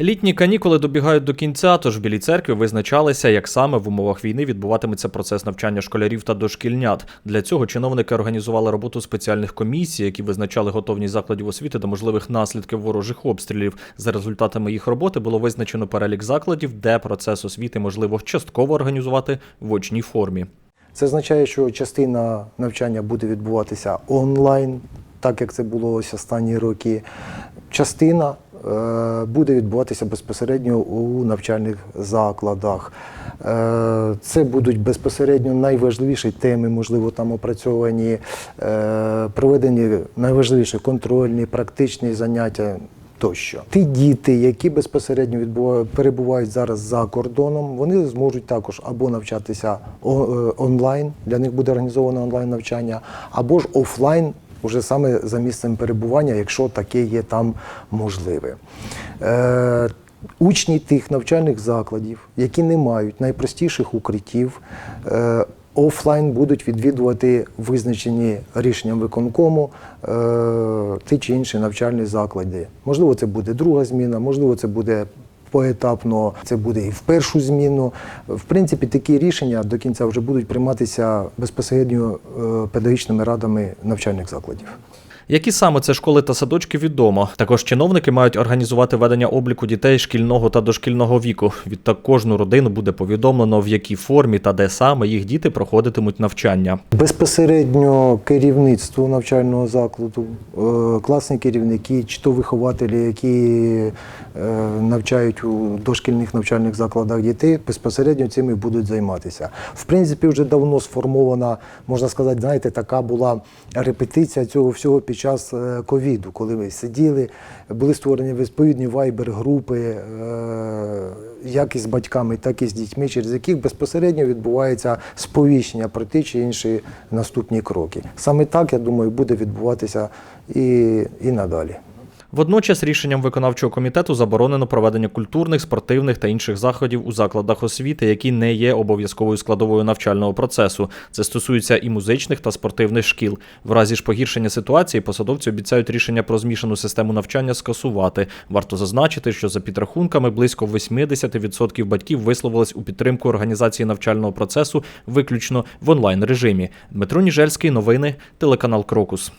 Літні канікули добігають до кінця, тож в білій церкві визначалися, як саме в умовах війни відбуватиметься процес навчання школярів та дошкільнят. Для цього чиновники організували роботу спеціальних комісій, які визначали готовність закладів освіти до можливих наслідків ворожих обстрілів. За результатами їх роботи було визначено перелік закладів, де процес освіти можливо частково організувати в очній формі. Це означає, що частина навчання буде відбуватися онлайн, так як це було ось останні роки. Частина буде відбуватися безпосередньо у навчальних закладах. Е, Це будуть безпосередньо найважливіші теми, можливо, там опрацьовані, е, проведені найважливіші контрольні, практичні заняття. Тощо ті діти, які безпосередньо перебувають зараз за кордоном, вони зможуть також або навчатися е, онлайн, для них буде організовано онлайн навчання, або ж офлайн, уже саме за місцем перебування, якщо таке є там можливе. Е, Учні тих навчальних закладів, які не мають найпростіших укриттів, е, офлайн будуть відвідувати визначені рішенням виконкому е, ті чи інші навчальні заклади. Можливо, це буде друга зміна, можливо, це буде поетапно, це буде і в першу зміну. В принципі, такі рішення до кінця вже будуть прийматися безпосередньо е, педагогічними радами навчальних закладів. Які саме це школи та садочки відомо. Також чиновники мають організувати ведення обліку дітей шкільного та дошкільного віку. Відтак кожну родину буде повідомлено, в якій формі та де саме їх діти проходитимуть навчання. Безпосередньо керівництво навчального закладу, е, класні керівники, чи то вихователі, які е, навчають у дошкільних навчальних закладах дітей, безпосередньо цим і будуть займатися. В принципі, вже давно сформована, можна сказати, знаєте, така була репетиція цього всього під час е, ковіду, коли ми сиділи, були створені відповідні вайбер-групи, е, як із батьками, так і з дітьми, через яких безпосередньо відбувається сповіщення про ті чи інші наступні кроки. Саме так, я думаю, буде відбуватися і, і надалі. Водночас рішенням виконавчого комітету заборонено проведення культурних, спортивних та інших заходів у закладах освіти, які не є обов'язковою складовою навчального процесу. Це стосується і музичних та спортивних шкіл. В разі ж погіршення ситуації посадовці обіцяють рішення про змішану систему навчання скасувати. Варто зазначити, що за підрахунками близько 80% батьків висловились у підтримку організації навчального процесу виключно в онлайн режимі. Дмитро Ніжельський, новини, телеканал Крокус.